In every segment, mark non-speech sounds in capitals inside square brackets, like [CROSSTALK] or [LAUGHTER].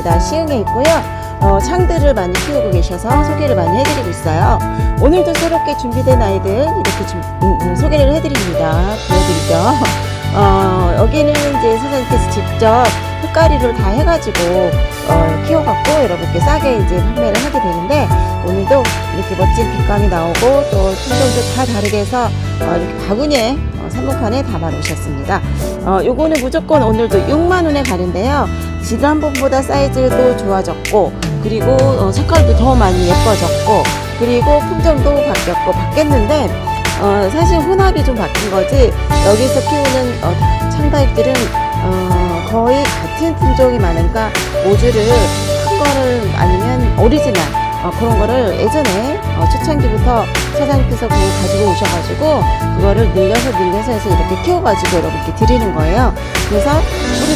써니다육입니다. 시흥에 있고요. 어, 창들을 많이 키우고 계셔서 소개를 많이 해드리고 있어요. 오늘도 새롭게 준비된 아이들 이렇게 좀, 음, 음, 소개를 해드립니다. 보여드리죠. 어, 여기는 이제 선생님께서 직접 흙가리를 다 해가지고 어, 키워갖고 여러분께 싸게 이제 판매를 하게 되는데 오늘도 이렇게 멋진 빛감이 나오고 또 품종도 다 다르게 해서 어, 이렇게 바구니에 어, 삼목판에 담아 놓으셨습니다. 어, 요거는 무조건 오늘도 6만원에 가는데요. 지난번보다 사이즈도 좋아졌고, 그리고 어, 색깔도 더 많이 예뻐졌고, 그리고 품종도 바뀌었고, 바뀌었는데, 어, 사실 혼합이 좀 바뀐 거지, 여기서 키우는 어, 참다육들은 어, 거의 같은 품종이 많으니까 모주를 큰 거를 아니면 오리지널 어, 그런 거를 예전에 어, 초창기부터 사장님께서 그걸 가지고 오셔가지고 그거를 늘려서 늘려서 해서 이렇게 키워가지고 여러분께 드리는 거예요. 그래서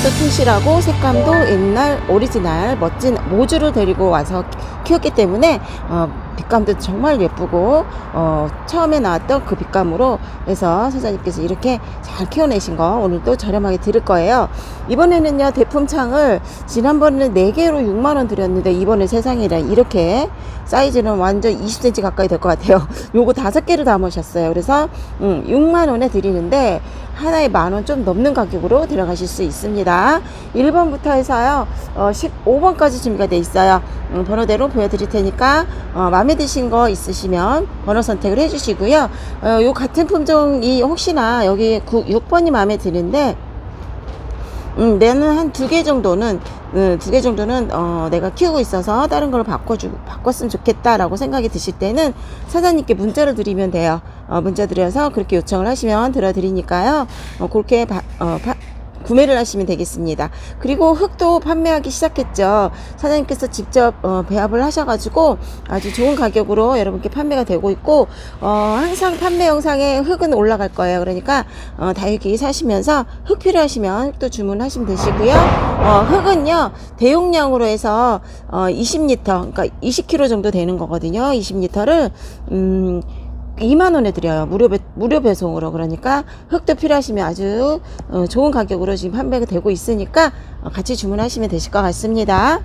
뿌리도 튼실하고 색감도 옛날 오리지널 멋진 모주를 데리고 와서 키웠기 때문에 어, 빛감도 정말 예쁘고 어, 처음에 나왔던 그 빛감으로 해서 사장님께서 이렇게 잘 키워내신 거 오늘 또 저렴하게 드릴 거예요. 이번에는요 대품창을 지난번에는 4개로 6만원 드렸는데 이번에 세상이라 이렇게 사이즈는 완전 20cm 가까이 될 것 같아요. [LAUGHS] 요거 5개를 담으셨어요. 그래서 음, 6만원에 드리는데 하나에 만 원 좀 넘는 가격으로 들어가실 수 있습니다. 1번부터 해서요, 어, 15번까지 준비가 돼 있어요. 음, 번호대로 보여드릴 테니까, 어, 마음에 드신 거 있으시면 번호 선택을 해주시고요. 어, 요 같은 품종이 혹시나 여기 9, 6번이 마음에 드는데, 음, 내는 한 두 개 정도는 음, 두개 정도는 어, 내가 키우고 있어서 다른 걸로 바꿔주고 바꿨으면 좋겠다라고 생각이 드실 때는 사장님께 문자를 드리면 돼요. 어, 문자 드려서 그렇게 요청을 하시면 들어드리니까요. 어, 그렇게 바, 어, 바, 구매를 하시면 되겠습니다. 그리고 흙도 판매하기 시작했죠. 사장님께서 직접 어, 배합을 하셔가지고 아주 좋은 가격으로 여러분께 판매가 되고 있고 어, 항상 판매 영상에 흙은 올라갈 거예요. 그러니까 어, 다육이 사시면서 흙 필요하시면 흙도 주문하시면 되시고요. 어, 흙은요 대용량으로 해서 어, 20리터, 그러니까 20kg 정도 되는 거거든요. 20리터를 음. 2만 원에 드려요. 무료 배, 무료 배송으로 그러니까 흙도 필요하시면 아주 어, 좋은 가격으로 지금 판매가 되고 있으니까 어, 같이 주문하시면 되실 것 같습니다.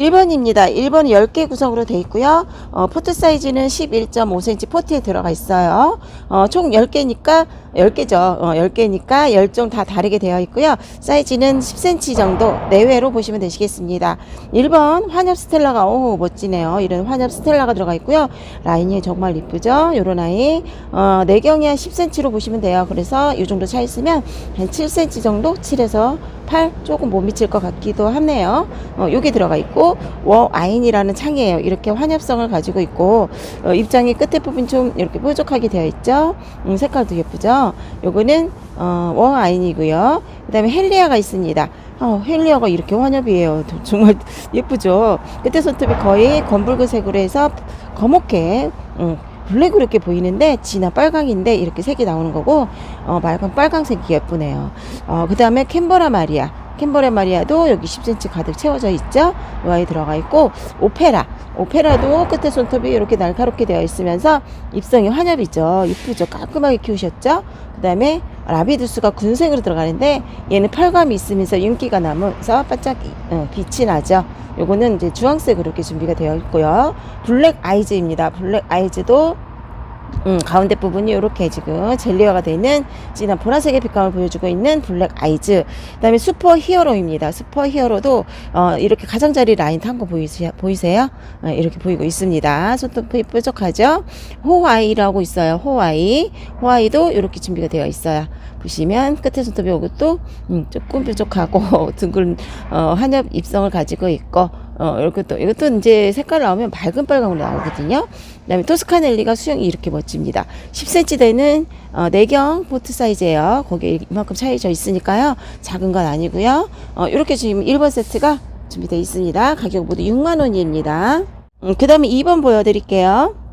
1번입니다. 1번은 10개 구성으로 되어 있고요. 어, 포트 사이즈는 11.5cm 포트에 들어가 있어요. 어, 총 10개니까 10개죠. 어, 10개니까 10종 다 다르게 되어 있고요. 사이즈는 10cm 정도 내외로 보시면 되시겠습니다. 1번 환엽 스텔라가 오 멋지네요. 이런 환엽 스텔라가 들어가 있고요. 라인이 정말 이쁘죠. 요런 아이 어, 내경이 한 10cm로 보시면 돼요. 그래서 이 정도 차 있으면 한 7cm 정도 7에서 8 조금 못 미칠 것 같기도 하네요. 어, 요게 들어가 있고 워 아인이라는 창이에요. 이렇게 환엽성을 가지고 있고 어, 입장이 끝에 부분 좀 이렇게 뾰족하게 되어 있죠. 음, 색깔도 예쁘죠. 요거는 어, 워 아인이고요. 그 다음에 헬리아가 있습니다. 어, 헬리아가 이렇게 환엽이에요. 정말 [LAUGHS] 예쁘죠. 끝에 손톱이 거의 검붉은색으로 해서 거목해. 음, 블랙으로 이렇게 보이는데 진한 빨강인데 이렇게 색이 나오는 거고 어, 맑은 빨강색이 예쁘네요. 어, 그 다음에 캔버라 마리아. 캔버라 마리아도 여기 10cm 가득 채워져 있죠. 이 아이 들어가 있고 오페라. 오페라도 끝에 손톱이 이렇게 날카롭게 되어 있으면서 입성이 환엽이죠. 이쁘죠. 깔끔하게 키우셨죠. 그 다음에 라비두스가 군색으로 들어가는데 얘는 펄감이 있으면서 윤기가 나면서 반짝 어, 빛이 나죠. 요거는 이제 주황색으로 이렇게 준비가 되어 있고요. 블랙 아이즈입니다. 블랙 아이즈도 음, 가운데 부분이 이렇게 지금 젤리화가 되는 진한 보라색의 빛감을 보여주고 있는 블랙 아이즈. 그 다음에 슈퍼 히어로입니다. 슈퍼 히어로도, 어, 이렇게 가장자리 라인 탄 거 보이세요? 보이세요? 어, 이렇게 보이고 있습니다. 손톱이 뾰족하죠? 호와이라고 있어요. 호와이. 호와이도 이렇게 준비가 되어 있어요. 보시면 끝에 손톱이 이것도, 음, 조금 뾰족하고 [LAUGHS] 둥근, 어, 한엽 입성을 가지고 있고, 어, 이렇게 또, 이것도 이제 색깔 나오면 밝은 빨강으로 나오거든요. 그 다음에 토스카넬리가 수영이 이렇게 멋집니다. 10cm 되는, 어, 내경 포트 사이즈예요. 거기에 이만큼 차이져 있으니까요. 작은 건 아니고요. 어, 이렇게 지금 1번 세트가 준비되어 있습니다. 가격 모두 6만원입니다. 음, 그 다음에 2번 보여드릴게요.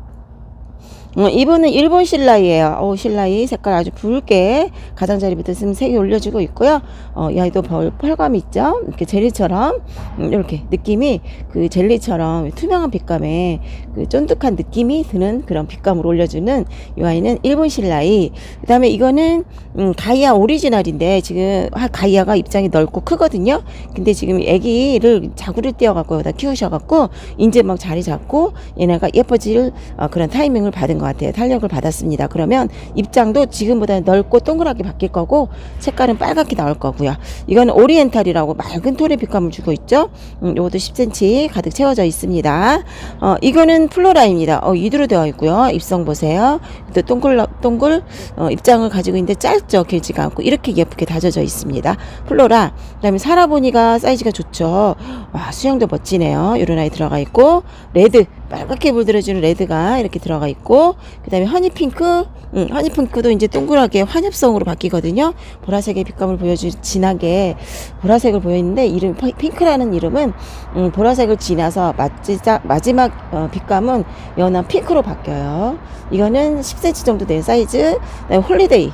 어, 이분은 일본 신라이에요. 어, 신라이 색깔 아주 붉게 가장자리부터 지금 색이 올려주고 있고요. 어, 이 아이도 벌, 펄감 있죠? 이렇게 젤리처럼, 음, 이렇게 느낌이 그 젤리처럼 투명한 빛감에 그 쫀득한 느낌이 드는 그런 빛감을 올려주는 이 아이는 일본 신라이. 그 다음에 이거는, 음, 가이아 오리지널인데 지금 하- 가이아가 입장이 넓고 크거든요. 근데 지금 애기를 자구를 띄어갖고 여기다 키우셔갖고 이제 막 자리 잡고 얘네가 예뻐질 어, 그런 타이밍을 받은 것 같아요. 탄력을 받았습니다. 그러면 입장도 지금보다 넓고 동그랗게 바뀔 거고 색깔은 빨갛게 나올 거고요. 이거는 오리엔탈이라고 맑은 톤의 빛감을 주고 있죠. 음, 요것도 10cm 가득 채워져 있습니다. 어, 이거는 플로라입니다. 어, 이두로 되어 있고요. 입성 보세요. 또 동글 동글 어, 입장을 가지고 있는데 짧죠. 길지가 않고 이렇게 예쁘게 다져져 있습니다. 플로라. 그다음에 사라보니가 사이즈가 좋죠. 와 수영도 멋지네요. 이런 아이 들어가 있고 레드 빨갛게 물들어주는 레드가 이렇게 들어가 있고 그 다음에 허니핑크 음, 허니핑크도 이제 동그랗게 환엽성으로 바뀌거든요. 보라색의 빛감을 보여주 진하게 보라색을 보여있는데 이름 피- 핑크라는 이름은 음, 보라색을 지나서 마지막, 마지막 어, 빛감은 연한 핑크로 바뀌어요. 이거는 10cm 정도 된 사이즈. 홀리데이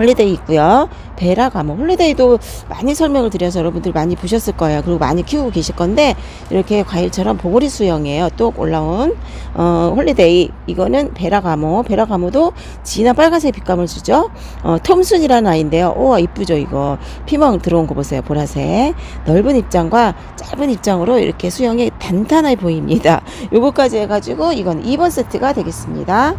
홀리데이 있고요. 베라 가모 홀리데이도 많이 설명을 드려서 여러분들 많이 보셨을 거예요. 그리고 많이 키우고 계실 건데 이렇게 과일처럼 보고리 수영이에요. 또 올라온 어, 홀리데이 이거는 베라 가모 베라 가모도 진한 빨간색 빛감을 주죠. 어, 톰순이라는 아이인데요. 우와 이쁘죠 이거 피멍 들어온 거 보세요 보라색 넓은 입장과 짧은 입장으로 이렇게 수영이 단단해 보입니다. [LAUGHS] 요거까지 해가지고 이건 2번 세트가 되겠습니다.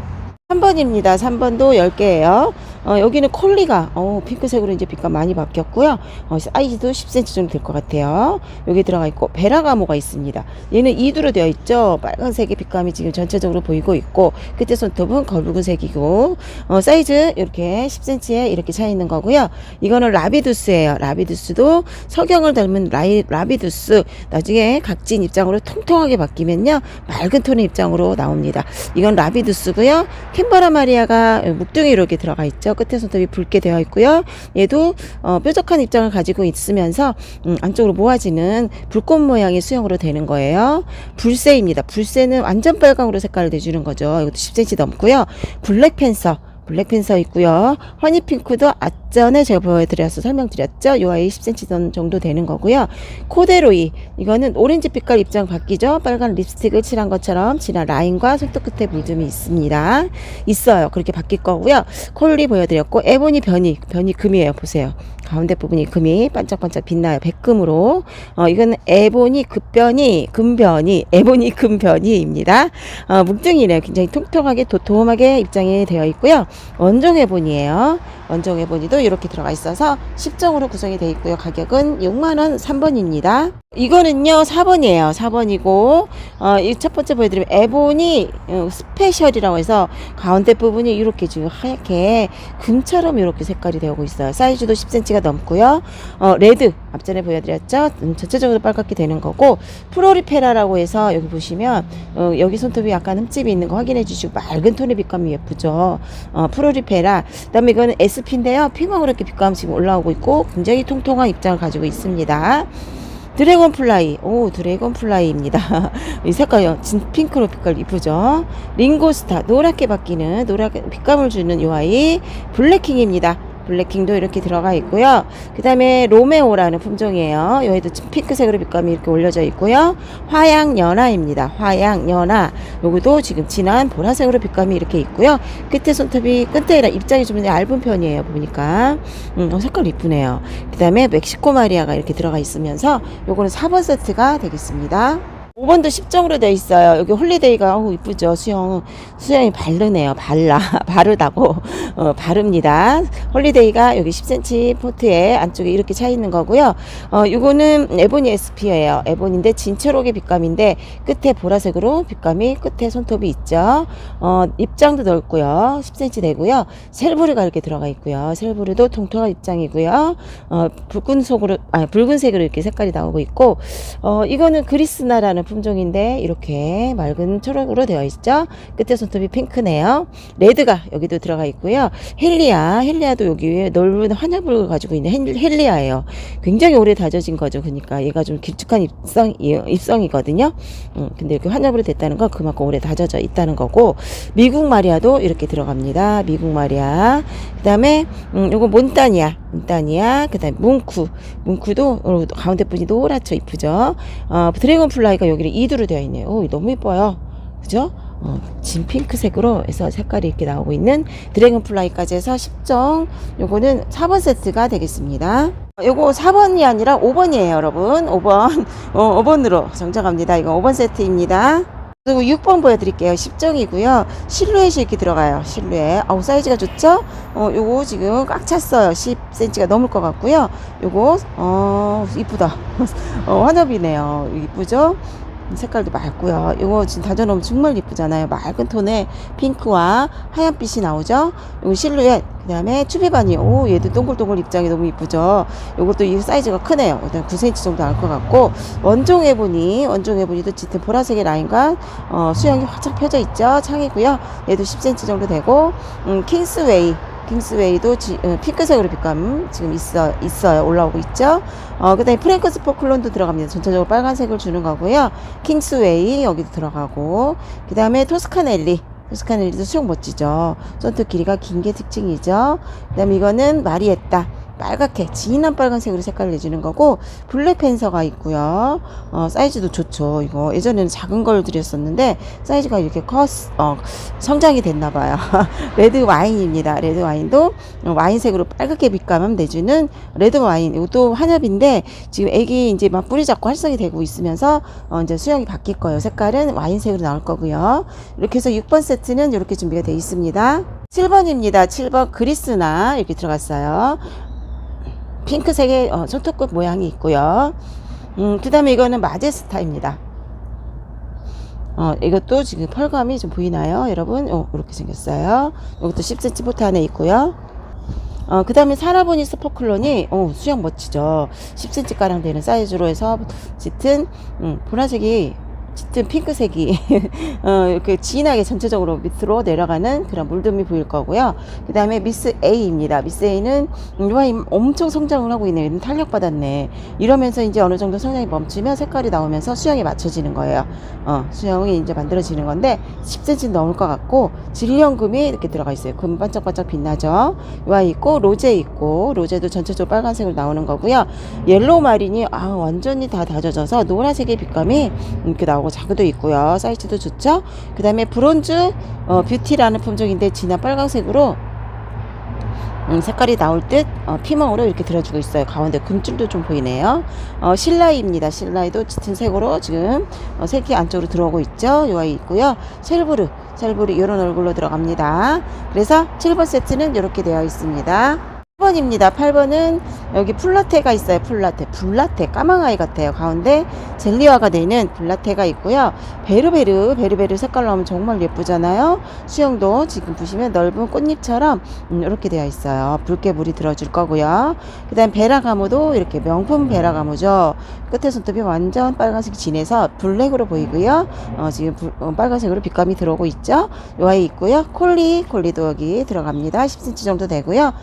3번입니다. 3번도 10개예요. 어, 여기는 콜리가 어, 핑크색으로 이제 빛감 많이 바뀌었고요. 어, 사이즈도 10cm 정도 될 것 같아요. 여기 들어가 있고 베라가모가 있습니다. 얘는 이두로 되어 있죠. 빨간색의 빛감이 지금 전체적으로 보이고 있고 끝에 손톱은 거붉은색이고 어, 사이즈 이렇게 10cm에 이렇게 차 있는 거고요. 이거는 라비두스예요. 라비두스도 석영을 닮은 라이, 라비두스 나중에 각진 입장으로 통통하게 바뀌면요 맑은 톤의 입장으로 나옵니다. 이건 라비두스고요. 캔버라 마리아가 묵둥이 이렇게 들어가 있죠. 끝에 손톱이 붉게 되어 있고요. 얘도 어, 뾰족한 입장을 가지고 있으면서 음, 안쪽으로 모아지는 불꽃 모양의 수영으로 되는 거예요. 불새입니다. 불새는 완전 빨강으로 색깔을 내주는 거죠. 이것도 10cm 넘고요. 블랙팬서 블랙팬서 있고요. 허니핑크도 앞전에 제가 보여드려서 설명드렸죠. 요 아이 10cm 정도 되는 거고요. 코데로이 이거는 오렌지 빛깔 입장 바뀌죠. 빨간 립스틱을 칠한 것처럼 진한 라인과 손톱 끝에 물듬이 있습니다. 있어요. 그렇게 바뀔 거고요. 콜리 보여드렸고 에보니 변이 변이 금이에요. 보세요. 가운데 부분이 금이 반짝반짝 빛나요. 백금으로. 어, 이건 에보니 급변이 금변이 에보니 금변이입니다. 어, 묵둥이래요. 굉장히 통통하게 도톰하게 입장이 되어 있고요. 원종 에보니예요. 원종 에보니도 이렇게 들어가 있어서 10종으로 구성이 되어 있고요. 가격은 6만원 3번입니다. 이거는요 4번이에요. 4번이고 어, 이 첫 번째 보여드리면 에보니 어, 스페셜이라고 해서 가운데 부분이 이렇게 지금 하얗게 금처럼 이렇게 색깔이 되고 있어요. 사이즈도 10cm가 넘고요. 어, 레드 앞전에 보여드렸죠? 음, 전체적으로 빨갛게 되는 거고 프로리페라라고 해서 여기 보시면 어, 여기 손톱이 약간 흠집이 있는 거 확인해 주시고 맑은 톤의 빛감이 예쁘죠? 어, 프로리페라. 그 다음에 이거는 SP인데요 피망으로 이렇게 빛감 지금 올라오고 있고 굉장히 통통한 입장을 가지고 있습니다 드래곤 플라이. 오, 드래곤 플라이입니다. [LAUGHS] 이 색깔, 진 핑크로 빛깔 이쁘죠? 링고스타. 노랗게 바뀌는, 노랗게 빛감을 주는 요 아이. 블랙킹입니다. 블랙킹도 이렇게 들어가 있고요. 그 다음에 로메오라는 품종이에요. 여기도 핑크색으로 빛감이 이렇게 올려져 있고요. 화양연화입니다. 화양연화. 요것도 지금 진한 보라색으로 빛감이 이렇게 있고요. 끝에 손톱이 끝에라 입장이 좀 얇은 편이에요. 보니까. 음, 어, 색깔 이쁘네요. 그 다음에 멕시코 마리아가 이렇게 들어가 있으면서 요거는 4번 세트가 되겠습니다. 5번도 10점으로 되어 있어요. 여기 홀리데이가 어우 이쁘죠. 수영 수영이 바르네요. 발라 [LAUGHS] 바르다고 어, 바릅니다. 홀리데이가 여기 10cm 포트에 안쪽에 이렇게 차 있는 거고요. 어 이거는 에보니 SP예요. 에보니인데 진초록의 빛감인데 끝에 보라색으로 빛감이 끝에 손톱이 있죠. 어 입장도 넓고요. 10cm 되고요. 셀브르가 이렇게 들어가 있고요. 셀브르도 통통한 입장이고요. 어 붉은색으로 아 붉은색으로 이렇게 색깔이 나오고 있고 어 이거는 그리스나라는 품종인데 이렇게 맑은 초록으로 되어 있죠. 끝에 손톱이 핑크네요. 레드가 여기도 들어가 있고요. 헬리아, 헬리아도 여기 위에 넓은 환엽을 가지고 있는 헬- 헬리아예요. 굉장히 오래 다져진 거죠. 그러니까 얘가 좀 길쭉한 입성, 입성이거든요. 음, 근데 이렇게 환엽으로 됐다는 건 그만큼 오래 다져져 있다는 거고 미국 마리아도 이렇게 들어갑니다. 미국 마리아. 그 다음에 음, 요거 몬타니아, 몬타니아. 그다음에 뭉쿠, 뭉쿠도 어, 가운데 분이 노랗죠, 이쁘죠. 어, 드래곤 플라이가 여기를 이두로 되어 있네요. 오, 너무 이뻐요. 그죠? 어, 진 핑크색으로 해서 색깔이 이렇게 나오고 있는 드래곤 플라이까지 해서 10종. 요거는 4번 세트가 되겠습니다. 어, 요거 4번이 아니라 5번이에요, 여러분. 5번. 어, 5번으로 정정합니다. 이거 5번 세트입니다. 그리고 6번 보여드릴게요. 10종이고요. 실루엣이 이렇게 들어가요. 실루엣. 아우, 사이즈가 좋죠? 어, 요거 지금 꽉 찼어요. 10cm가 넘을 것 같고요. 요거, 어, 이쁘다. [LAUGHS] 어, 환엽이네요. 이쁘죠? 색깔도 맑고요. 이거 지금 다져놓으면 정말 이쁘잖아요. 맑은 톤의 핑크와 하얀빛이 나오죠. 이거 실루엣. 그 다음에 추비바니. 오, 얘도 동글동글 입장이 너무 이쁘죠. 요것도 이 사이즈가 크네요. 일단 9cm 정도 나올 것 같고. 원종 해보니, 원종 해보니도 짙은 보라색의 라인과, 어, 수영이 활짝 펴져 있죠. 창이고요. 얘도 10cm 정도 되고, 음, 킹스웨이. 킹스웨이도 지, 어, 핑크색으로 빛감 지금 있어, 있어요. 올라오고 있죠. 어, 그 다음에 프랭크 스포클론도 들어갑니다. 전체적으로 빨간색을 주는 거고요. 킹스웨이 여기도 들어가고 그 다음에 토스카넬리 토스카넬리도 수영 멋지죠 손톱 길이가 긴 게 특징이죠 그 다음에 이거는 마리에따 빨갛게 진한 빨간색으로 색깔을 내주는 거고 블랙 팬서가 있고요 어, 사이즈도 좋죠 이거 예전에는 작은 걸 드렸었는데 사이즈가 이렇게 컸 어, 성장이 됐나 봐요 [LAUGHS] 레드 와인입니다 레드 와인도 와인색으로 빨갛게 빛감을 내주는 레드 와인 이것도 한엽인데 지금 애기 이제 막 뿌리 잡고 활성이 되고 있으면서 어 이제 수영이 바뀔 거예요. 색깔은 와인색으로 나올 거고요. 이렇게 해서 6번 세트는 이렇게 준비가 되어 있습니다. 7번입니다. 7번 그리스나 이렇게 들어갔어요. 핑크색의 어, 손톱끝 모양이 있고요. 음, 그 다음에 이거는 마제스타입니다. 어, 이것도 지금 펄감이 좀 보이나요? 여러분? 어, 이렇게 생겼어요. 이것도 10cm 포트 안에 있고요. 어, 그 다음에 사라보니 스포클론이, 어, 수영 멋지죠. 10cm 가량 되는 사이즈로 해서 짙은, 음, 보라색이, 짙은 핑크색이, [LAUGHS] 어, 이렇게 진하게 전체적으로 밑으로 내려가는 그런 물듬이 보일 거고요. 그 다음에 미스 A입니다. 미스 A는, 음, 와, 임- 엄청 성장을 하고 있네. 얘는 탄력 받았네. 이러면서 이제 어느 정도 성장이 멈추면 색깔이 나오면서 수영에 맞춰지는 거예요. 어, 수영이 이제 만들어지는 건데 10cm 넘을 것 같고 질리언금이 이렇게 들어가 있어요. 금 반짝반짝 빛나죠. 와 있고 로제 있고 로제도 전체적으로 빨간색으로 나오는 거고요. 옐로우 마린이 아 완전히 다 다져져서 노란색의 빛감이 이렇게 나오 고 자그도 있고요. 사이즈도 좋죠. 그 다음에 브론즈 어, 뷰티라는 품종인데 진한 빨간색으로 음, 색깔이 나올 듯 어, 피멍으로 이렇게 들어주고 있어요. 가운데 금줄도 좀 보이네요. 어, 실라이입니다. 실라이도 짙은 색으로 지금 어, 색이 안쪽으로 들어오고 있죠. 요 아이 있고요. 셀브르, 셀브르 이런 얼굴로 들어갑니다. 그래서 7번 세트는 이렇게 되어 있습니다. 8번입니다. 8번은 여기 플라테가 있어요. 플라테. 블라테. 까망아이 같아요. 가운데 젤리화가 되는 블라테가 있고요. 베르베르. 베르베르 색깔 나오면 정말 예쁘잖아요. 수영도 지금 보시면 넓은 꽃잎처럼 음, 이렇게 되어 있어요. 붉게 물이 들어줄 거고요. 그 다음 베라가모도 이렇게 명품 베라가모죠. 끝에 손톱이 완전 빨간색이 진해서 블랙으로 보이고요. 어, 지금 불- 어, 빨간색으로 빛감이 들어오고 있죠. 요 아이 있고요. 콜리. 콜리도 여기 들어갑니다. 10cm 정도 되고요.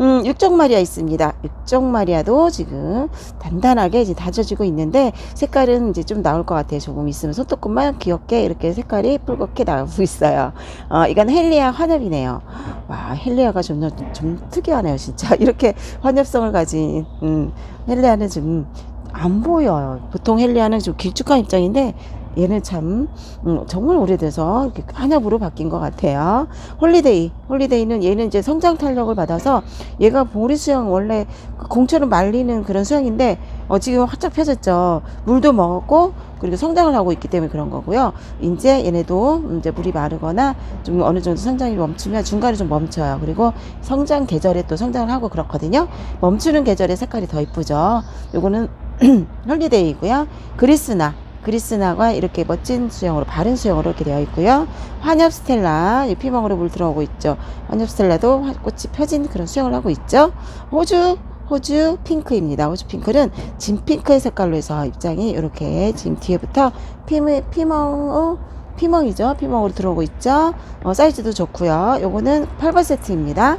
음, 육종 마리아 있습니다. 육종 마리아도 지금 단단하게 이제 다져지고 있는데 색깔은 이제 좀 나올 것 같아요. 조금 있으면 손톱끝만 귀엽게 이렇게 색깔이 붉게 나오고 있어요. 어, 이건 헬리아 환엽이네요. 와, 헬리아가 좀, 좀 특이하네요. 진짜. [LAUGHS] 이렇게 환엽성을 가진, 음, 헬리아는 좀 안 보여요. 보통 헬리아는 좀 길쭉한 입장인데 얘는 참 음, 정말 오래돼서 이렇게 한엽으로 바뀐 것 같아요. 홀리데이, 홀리데이는 얘는 이제 성장 탄력을 받아서 얘가 보리 수영 원래 그 공처럼 말리는 그런 수영인데 어, 지금 활짝 펴졌죠. 물도 먹었고 그리고 성장을 하고 있기 때문에 그런 거고요. 이제 얘네도 이제 물이 마르거나 좀 어느 정도 성장이 멈추면 중간에 좀 멈춰요. 그리고 성장 계절에 또 성장을 하고 그렇거든요. 멈추는 계절에 색깔이 더 이쁘죠. 요거는 [CLEARS THROAT] 홀리데이고요. 그리스나 그리스나가 이렇게 멋진 수영으로 바른 수영으로 이렇게 되어 있고요. 환엽 스텔라 이 피멍으로 물 들어오고 있죠. 환엽 스텔라도 화- 꽃이 펴진 그런 수영을 하고 있죠. 호주 호주 핑크입니다. 호주 핑크는 진 핑크의 색깔로 해서 입장이 이렇게 지금 뒤에부터 피멍, 피멍, 어, 피멍이죠. 피멍으로 들어오고 있죠. 어, 사이즈도 좋고요. 요거는 8번 세트입니다.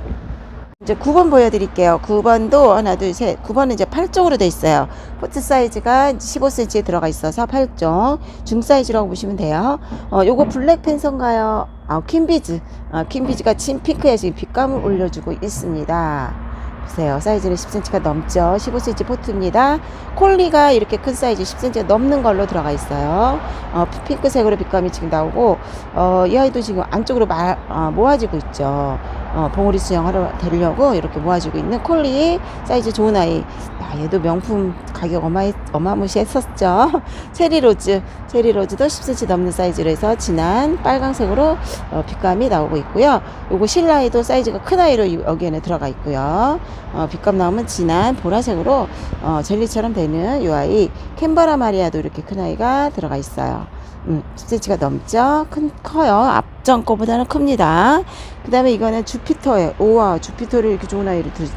이제 9번 보여드릴게요. 9번도 하나, 둘, 셋. 9번은 이제 8종으로 돼 있어요. 포트 사이즈가 15cm에 들어가 있어서 8종. 중 사이즈라고 보시면 돼요. 어, 요거 블랙 펜서인가요? 아, 퀸비즈. 아, 퀸비즈가 친 핑크에 지금 빛감을 올려주고 있습니다. 보세요. 사이즈는 10cm가 넘죠. 15cm 포트입니다. 콜리가 이렇게 큰 사이즈 10cm가 넘는 걸로 들어가 있어요. 어, 핑크색으로 빛감이 지금 나오고, 어, 이 아이도 지금 안쪽으로 마, 어, 모아지고 있죠. 어, 봉우리 수영하러 되려고 이렇게 모아지고 있는 콜리 사이즈 좋은 아이. 야, 얘도 명품 가격 어마, 어마무시했었죠. [LAUGHS] 체리로즈. 체리로즈도 10cm 넘는 사이즈로 해서 진한 빨강색으로 어, 빛감이 나오고 있고요. 요거 실라이도 사이즈가 큰 아이로 이- 여기에는 들어가 있고요. 어, 빛감 나오면 진한 보라색으로 어, 젤리처럼 되는 이 아이 캔버라 마리아도 이렇게 큰 아이가 들어가 있어요. 음, 10cm가 넘죠? 큰, 커요. 앞전 거보다는 큽니다. 그 다음에 이거는 주피터예요. 우와, 주피터를 이렇게 좋은 아이를 들,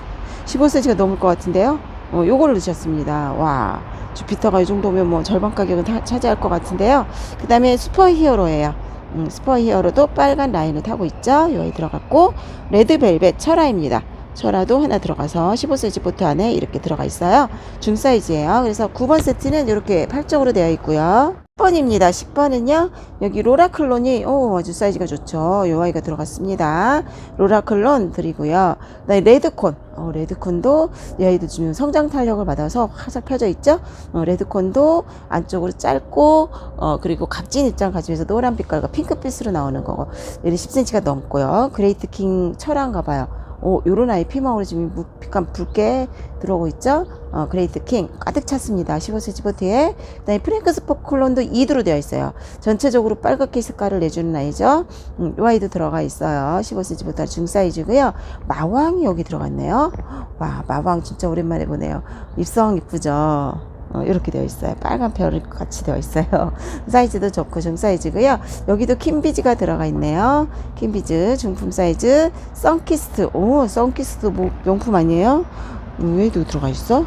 15cm가 넘을 것 같은데요? 어, 요거를 넣으셨습니다. 와, 주피터가 이 정도면 뭐 절반 가격은 다 차지할 것 같은데요. 그 다음에 슈퍼 히어로예요. 음, 슈퍼 히어로도 빨간 라인을 타고 있죠. 여기 들어갔고, 레드벨벳 철화입니다. 철화도 하나 들어가서 15cm 보트 안에 이렇게 들어가 있어요. 중 사이즈예요. 그래서 9번 세트는 이렇게 8쪽으로 되어 있고요. 10번입니다. 10번은요. 여기 로라클론이 오 아주 사이즈가 좋죠. 요 아이가 들어갔습니다. 로라클론 드리고요. 그다음에 레드콘. 어, 레드콘도 이 아이도 지금 성장 탄력을 받아서 화살 펴져 있죠. 어, 레드콘도 안쪽으로 짧고 어, 그리고 값진 입장 가지면서 노란 빛깔과 핑크빛으로 나오는 거고 얘는 10cm가 넘고요. 그레이트 킹 철화인가 봐요. 오, 요런 아이 피망으로 지금 무- 빛감 붉게 들어오고 있죠? 어, 그레이트 킹 가득 찼습니다. 15cm 보트에. 그 다음에 프랭크 스포클론도 2두로 되어 있어요. 전체적으로 빨갛게 색깔을 내주는 아이죠. 음, 요 아이도 들어가 있어요. 15cm 보트 중 사이즈고요. 마왕이 여기 들어갔네요. 와, 마왕 진짜 오랜만에 보네요. 입성 이쁘죠? 어, 이렇게 되어 있어요. 빨간 별이 같이 되어 있어요. [LAUGHS] 사이즈도 좋고 중 사이즈고요. 여기도 킴비즈가 들어가 있네요. 킴비즈 중품 사이즈 선키스트. 오, 선키스트 뭐 명품 아니에요? 음, 얘도 들어가 있어?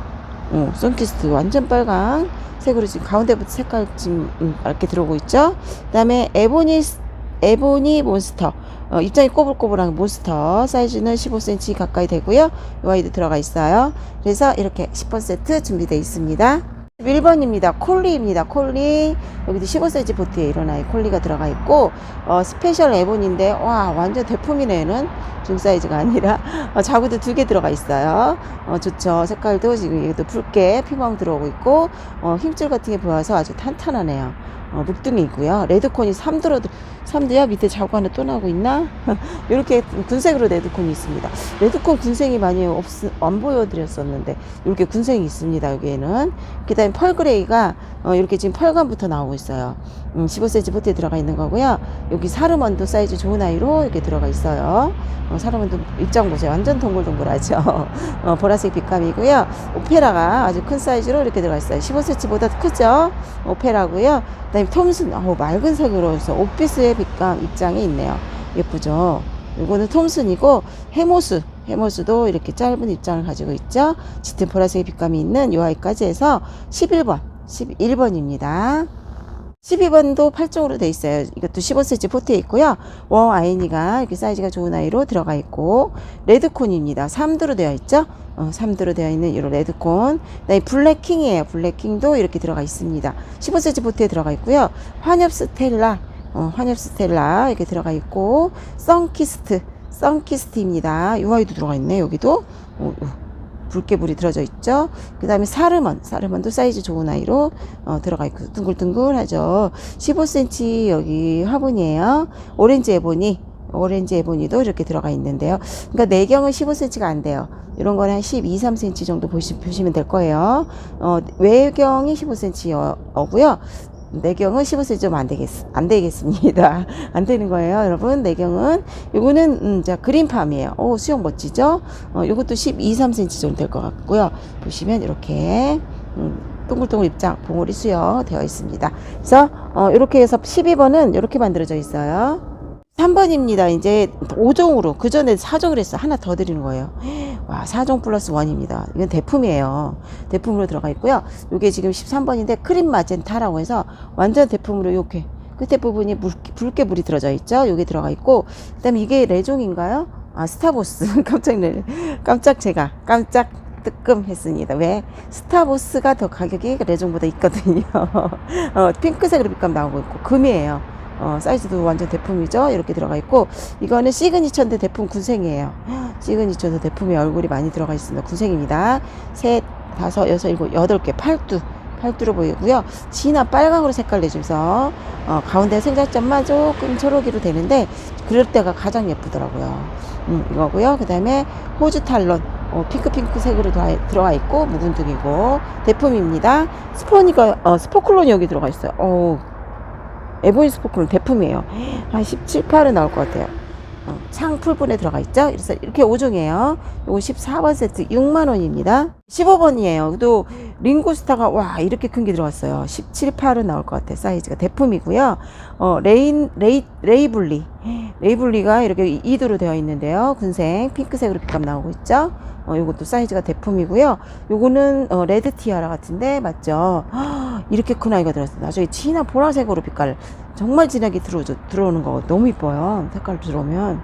어, 선키스트 완전 빨강 색으로 지금 가운데부터 색깔 지금 음, 이렇게 들어오고 있죠. 그다음에 에보니 에보니 몬스터. 어, 입장이 꼬불꼬불한 몬스터 사이즈는 15cm 가까이 되고요. 이 아이도 들어가 있어요. 그래서 이렇게 10번 세트 준비되어 있습니다. 1번입니다. 콜리입니다. 콜리. 여기도 15cm 보트에 이런 아이 콜리가 들어가 있고, 어, 스페셜 에본인데, 와, 완전 대품이네, 얘는. 중 사이즈가 아니라. 어, 자구도 두 개 들어가 있어요. 어, 좋죠. 색깔도 지금 얘도 붉게 피멍 들어오고 있고, 어, 힘줄 같은 게 보여서 아주 탄탄하네요. 어, 묵둥이 있고요. 레드콘이 3두로, 3두야? 밑에 자구 하나 또 나오고 있나? [LAUGHS] 이렇게 군색으로 레드콘이 있습니다. 레드콘 군생이 많이 없, 안 보여드렸었는데, 이렇게 군생이 있습니다, 여기에는. 그 다음에 펄그레이가, 어, 이렇게 지금 펄감부터 나오고 있어요. 음, 15cm 보트에 들어가 있는 거고요. 여기 사르먼도 사이즈 좋은 아이로 이렇게 들어가 있어요. 어, 사르먼도 입장 보세요. 완전 동글동글하죠. [LAUGHS] 어, 보라색 빛감이고요. 오페라가 아주 큰 사이즈로 이렇게 들어가 있어요. 15cm보다 크죠? 오페라고요. 그 다음에 톰슨, 어, 맑은 색으로 해서 옥비스의 빛감 입장이 있네요. 예쁘죠? 이거는 톰슨이고 해모스 해모스도 이렇게 짧은 입장을 가지고 있죠. 짙은 보라색의 빛감이 있는 요 아이까지 해서 11번 11번입니다. 12번도 8종으로 돼 있어요. 이것도 15cm 포트에 있고요. 워 아이니가 이렇게 사이즈가 좋은 아이로 들어가 있고 레드콘입니다. 3두로 되어 있죠. 어, 3두로 되어 있는 이런 레드콘. 그다음에 블랙킹이에요. 블랙킹도 이렇게 들어가 있습니다. 15cm 포트에 들어가 있고요. 환엽 스텔라 어, 환엽 스텔라 이렇게 들어가 있고 선키스트 선키스트입니다. 이 아이도 들어가 있네 여기도 어, 어, 붉게 불이 들어져 있죠. 그 다음에 사르먼 사르먼도 사이즈 좋은 아이로 어, 들어가 있고 둥글둥글하죠. 15cm 여기 화분이에요. 오렌지 에보니 오렌지 에보니도 이렇게 들어가 있는데요. 그러니까 내경은 15cm가 안 돼요. 이런 거는 한 12, 3cm 정도 보시, 보시면 될 거예요. 어, 외경이 15cm고요. 내경은 15cm 좀 안 되겠, 안 되겠습니다. [LAUGHS] 안 되는 거예요, 여러분. 내경은. 요거는, 음, 자, 그린팜이에요. 오, 수영 멋지죠? 어, 요것도 12, 3cm 정도 될 것 같고요. 보시면 이렇게, 음, 동글동글 입장, 봉오리 수여 되어 있습니다. 그래서, 어, 이렇게 해서 12번은 이렇게 만들어져 있어요. 3번입니다. 이제 5종으로 그 전에 4종을 했어. 하나 더 드리는 거예요. 와, 4종 플러스 1입니다. 이건 대품이에요. 대품으로 들어가 있고요. 이게 지금 13번인데 크림 마젠타라고 해서 완전 대품으로 이렇게 끝에 부분이 물, 붉게 물이 들어져 있죠. 여기 들어가 있고 그다음에 이게 레종인가요? 아 스타보스 [LAUGHS] 깜짝 놀 깜짝 제가 깜짝 뜨끔했습니다. 왜 스타보스가 더 가격이 레종보다 있거든요. [LAUGHS] 어, 핑크색 으로 빛감 나오고 있고 금이에요. 어, 사이즈도 완전 대품이죠. 이렇게 들어가 있고 이거는 시그니처인데 대품 군생이에요. [GASPS] 시그니처도 대품이 얼굴이 많이 들어가 있습니다. 군생입니다. 셋, 다섯, 여섯, 일곱, 여덟 개 팔두 팔두로 보이고요. 진한 빨강으로 색깔 내줘서 어, 가운데 생장점만 조금 초록이로 되는데 그럴 때가 가장 예쁘더라고요. 음, 이거고요. 그 다음에 호주 탈론 어, 핑크핑크 색으로 다- 들어가 있고 묵은둥이고 대품입니다. 스포니가 어, 스포클론이 여기 들어가 있어요. 어, 에보니 스포클론 대품이에요. 한 17, 8은 나올 것 같아요. 어, 창 풀분에 들어가 있죠. 그래서 이렇게 5종이에요. 요거 14번 세트 6만 원입니다. 15번이에요. 또 링고스타가 와 이렇게 큰 게 들어갔어요. 17, 8은 나올 것 같아. 사이즈가 대품이고요. 어, 레인 레이 레이블리 레이블리가 이렇게 이두로 되어 있는데요. 군생 핑크색으로 빛감 나오고 있죠. 어, 요것도 사이즈가 대품이고요. 요거는 어, 레드 티아라 같은데 맞죠? 헉, [GASPS] 이렇게 큰 아이가 들어왔어요. 나중에 진한 보라색으로 빛깔 정말 진하게 들어 들어오는 거 너무 이뻐요. 색깔 들어오면.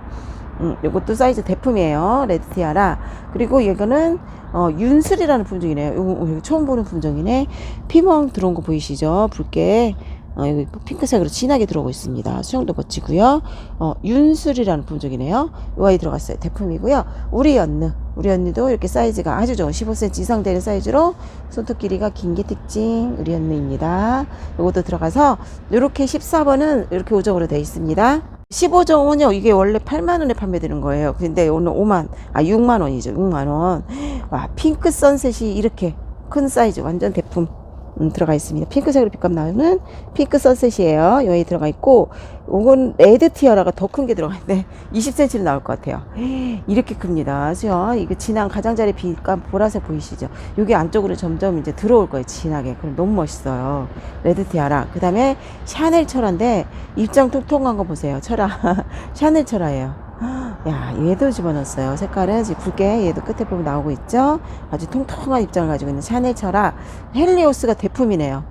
음, 요것도 사이즈 대품이에요. 레드 티아라. 그리고 이거는 어, 윤슬이라는 품종이네요. 요거, 요거 처음 보는 품종이네. 피멍 들어온 거 보이시죠? 붉게. 어, 여기 핑크색으로 진하게 들어오고 있습니다. 수영도 멋지고요. 어, 윤슬이라는 품종이네요. 요 아이 들어갔어요. 대품이고요. 우리 연느. 우리 언니도 이렇게 사이즈가 아주 좋은 15cm 이상 되는 사이즈로 손톱 길이가 긴 게 특징 우리 언니입니다. 요것도 들어가서 이렇게 14번은 이렇게 5종으로 되어 있습니다. 15종 은요 이게 원래 8만 원에 판매되는 거예요. 근데 오늘 5만 아 6만 원이죠. 6만 원. 와 핑크 선셋이 이렇게 큰 사이즈 완전 대품 음, 들어가 있습니다. 핑크색으로 빛감 나오는 핑크 선셋이에요. 여기 들어가 있고 이건 레드 티어라가 더 큰 게 들어가 있는데 [LAUGHS] 20cm로 나올 것 같아요. [GASPS] 이렇게 큽니다. 수요. 이거 진한 가장자리 빛감 보라색 보이시죠? 여기 안쪽으로 점점 이제 들어올 거예요. 진하게. 그럼 너무 멋있어요. 레드 티아라. 그 다음에 샤넬 철화인데 입장 통통한 거 보세요. 철화. [LAUGHS] 샤넬 철화예요. 야, 얘도 집어넣었어요. 색깔은 지금 붉게 얘도 끝에 보면 나오고 있죠? 아주 통통한 입장을 가지고 있는 샤넬 철화. 헬리오스가 대품이네요.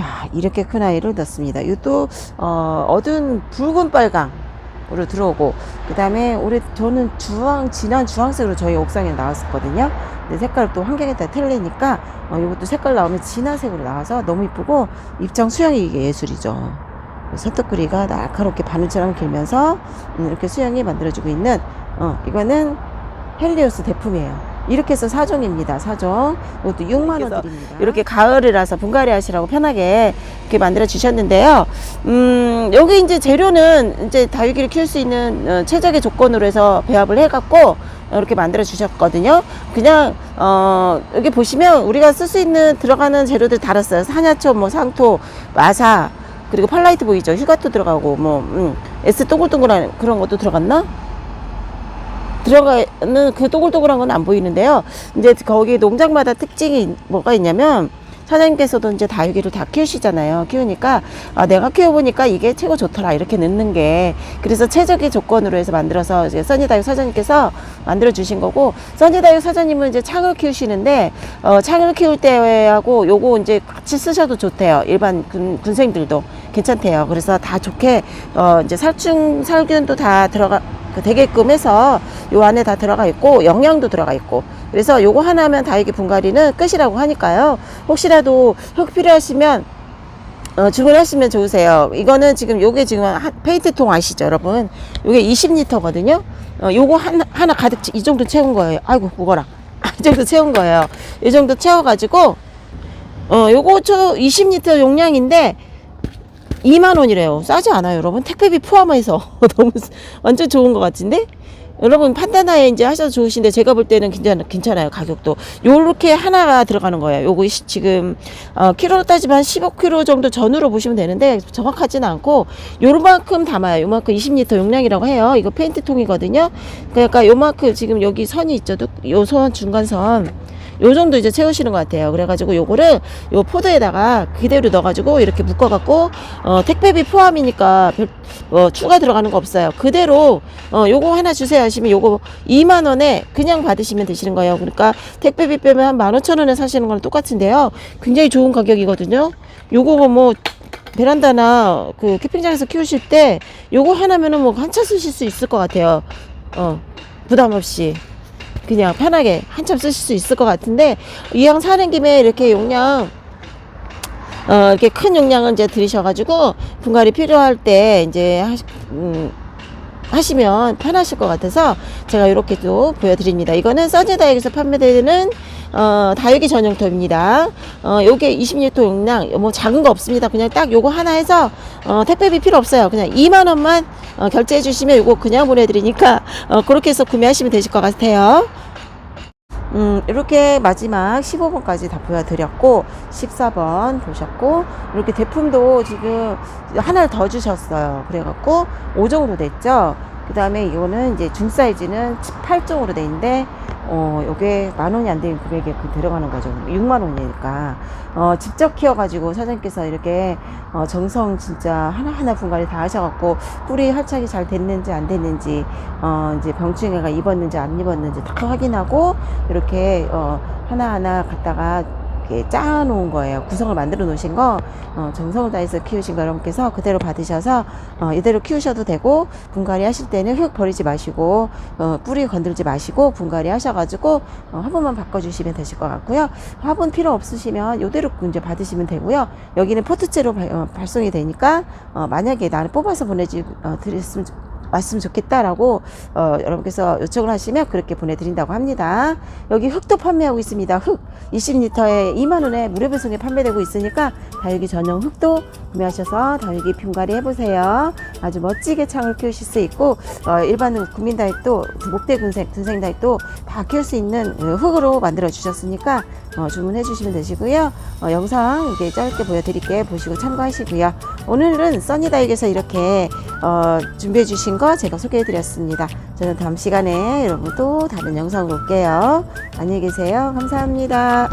야, 이렇게 큰 아이를 넣습니다. 이것도, 어, 어두운 붉은 빨강. 으로 들어오고 그 다음에 올해 저는 주황 진한 주황색으로 저희 옥상에 나왔었거든요 색깔 또 환경에 따라 틀리니까 어, 이것도 색깔 나오면 진한 색으로 나와서 너무 이쁘고 입장 수영이 이게 예술이죠 손톱구리가 날카롭게 바늘처럼 길면서 음, 이렇게 수영이 만들어지고 있는 어, 이거는 헬리오스 대품이에요 이렇게 해서 4종입니다 4종 이것도 6만원 드립니다 이렇게 가을이라서 분갈이 하시라고 편하게 이렇게 만들어 주셨는데요 음, 여기 이제 재료는 이제 다육이를 키울 수 있는 어, 최적의 조건으로 해서 배합을 해갖고 이렇게 만들어 주셨거든요. 그냥 어 여기 보시면 우리가 쓸 수 있는 들어가는 재료들 달았어요. 산야초, 뭐 상토, 마사 그리고 팔라이트 보이죠? 휴가토 들어가고 뭐 음, S 동글동글한 그런 것도 들어갔나? 들어가는 그 동글동글한 건 안 보이는데요. 이제 거기 농장마다 특징이 뭐가 있냐면 사장님께서도 이제 다육이를 다 키우시잖아요. 키우니까 아, 내가 키워보니까 이게 최고 좋더라 이렇게 넣는 게 그래서 최적의 조건으로 해서 만들어서 이제 써니다육 사장님께서 만들어 주신 거고 써니다육 사장님은 이제 창을 키우시는데 어, 창을 키울 때하고 요거 이제 같이 쓰셔도 좋대요. 일반 군, 군생들도 괜찮대요. 그래서 다 좋게 어, 이제 살충 살균도 다 들어가 그 되게끔 해서 요 안에 다 들어가 있고 영양도 들어가 있고. 그래서 요거 하나면 다육이 분갈이는 끝이라고 하니까요. 혹시라도 흙 필요하시면 어, 주문하시면 좋으세요. 이거는 지금 요게 지금 한- 페인트통 아시죠 여러분? 요게 20리터거든요? 어, 요거 하나, 하나 가득 채- 이 정도 채운 거예요. 아이고 무거라. [LAUGHS] 이 정도 채운 거예요. 이 정도 채워 가지고 어 요거 저 20리터 용량인데 2만 원이래요. 싸지 않아요, 여러분. 택배비 포함해서. [LAUGHS] 너무 쓰- 완전 좋은 것 같은데. 여러분 판단하에 이제 하셔도 좋으신데 제가 볼 때는 괜찮, 괜찮아요 가격도. 요렇게 하나가 들어가는 거예요. 요거 시- 지금 어, 키로로 따지면 한 15kg 정도 전후로 보시면 되는데 정확하지는 않고 요만큼 담아요. 요만큼 20리터 용량이라고 해요. 이거 페인트 통이거든요. 그러니까 요만큼 지금 여기 선이 있죠. 요 선 중간선 요 정도 이제 채우시는 것 같아요. 그래가지고 요거를 요 포도에다가 그대로 넣어가지고 이렇게 묶어갖고 어, 택배비 포함이니까 별, 어, 추가 들어가는 거 없어요. 그대로 어, 요거 하나 주세요 하시면 요거 2만 원에 그냥 받으시면 되시는 거예요. 그러니까 택배비 빼면 한 15,000원에 사시는 거랑 똑같은데요. 굉장히 좋은 가격이거든요. 요거 뭐 베란다나 그 캠핑장에서 키우실 때 요거 하나면은 뭐 한참 쓰실 수 있을 것 같아요. 어, 부담 없이. 그냥 편하게 한참 쓰실 수 있을 것 같은데 이왕 사는 김에 이렇게 용량 어, 이렇게 큰 용량을 이제 들이셔가지고 분갈이 필요할 때 이제 하시, 음, 하시면 편하실 것 같아서 제가 이렇게 또 보여드립니다. 이거는 써니다육에서 판매되는 어, 다육이 전용토입니다. 어, 요게 20리터 용량, 뭐 작은 거 없습니다. 그냥 딱 요거 하나 해서, 어, 택배비 필요 없어요. 그냥 2만 원만, 어, 결제해 주시면 요거 그냥 보내드리니까, 어, 그렇게 해서 구매하시면 되실 것 같아요. 음, 이렇게 마지막 15번까지 다 보여드렸고, 14번 보셨고, 이렇게 제품도 지금 하나를 더 주셨어요. 그래갖고, 5 정도 됐죠? 그 다음에 이거는 이제 중 사이즈는 18종으로 돼 있는데, 어, 요게 만 원이 안 되는 금액에 그 들어가는 거죠. 6만 원이니까. 어, 직접 키워 가지고 사장님께서 이렇게, 어, 정성 진짜 하나하나 분갈이 다 하셔 갖고, 뿌리 활착이 잘 됐는지 안 됐는지, 어, 이제 병충해가 입었는지 안 입었는지 다 확인하고, 이렇게, 어, 하나하나 갖다가 이렇게 짜 놓은 거예요. 구성을 만들어 놓으신 거, 어, 정성을 다해서 키우신 거 여러분께서 그대로 받으셔서, 어, 이대로 키우셔도 되고, 분갈이 하실 때는 흙 버리지 마시고, 어, 뿌리 건들지 마시고, 분갈이 하셔가지고, 어, 화분만 바꿔주시면 되실 것 같고요. 화분 필요 없으시면 이대로 이제 받으시면 되고요. 여기는 포트째로 발, 어, 발송이 되니까, 어, 만약에 나는 뽑아서 보내지, 어, 드렸으면 좋- 왔으면 좋겠다라고 어, 여러분께서 요청을 하시면 그렇게 보내드린다고 합니다. 여기 흙도 판매하고 있습니다. 흙 20리터에 2만 원에 무료 배송에 판매되고 있으니까 다육이 전용 흙도 구매하셔서 다육이 분갈이 해보세요. 아주 멋지게 창을 키우실 수 있고 어, 일반 국민 다육도 목대 군생 군생 다육도 다 키울 수 있는 어, 흙으로 만들어 주셨으니까 어, 주문해 주시면 되시고요. 어, 영상 이렇게 짧게 보여드릴게 보시고 참고하시고요. 오늘은 써니다육에서 이렇게 어, 준비해 주신 거 제가 소개해 드렸습니다. 저는 다음 시간에 여러분 또 다른 영상으로 올게요. 안녕히 계세요. 감사합니다.